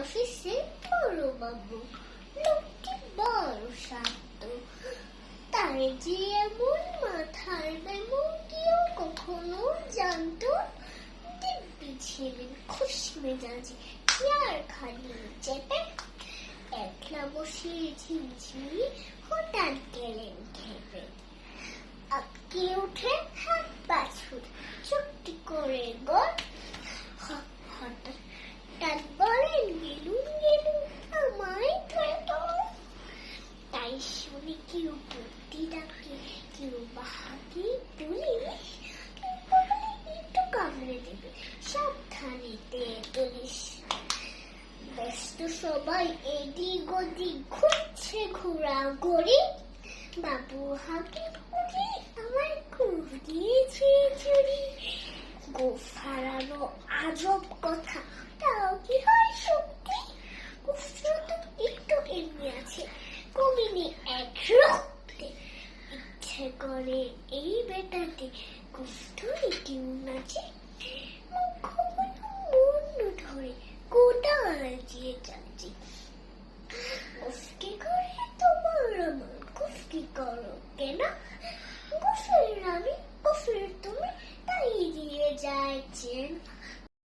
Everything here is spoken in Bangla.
অফিসে বড় বাবু, লোকটি বড় শান্ত। তার যে এমন মাথার বেমন কেউ কখনো জানতো? দিব্যি ছিলেন খুশ মেজাজে চেয়ার খালি চেপে একলা বসে ঝিমঝিমি হঠাৎ গেলেন খেপে। আটকে উঠে হাত ছুট চুপটি করে গল হ- হঠাৎ তার বলেন গেলুন গেলুন আমায় ধরে তো তাই শুনে কেউ ডাকে কেউ বাহাকে তুলি একটু কামড়ে দেবে সাবধানে পুলিশ ব্যস্ত সবাই এদিক ওদিক ঘুরছে ঘোরা গড়ি বাবু হাতে উঠে আমার কুর দিয়েছে চুরি হারানো আজব কথা। কমিনি এক ইচ্ছে করে এই বেটাতে কুফটরি কেউ নাচে মন ধরে গোটা দিয়ে যাচ্ছে কুফকি করে তোমার আমার কুফকি করো কেন কুফের আমি কুফের তুমি তাই দিয়ে যাচ্ছেন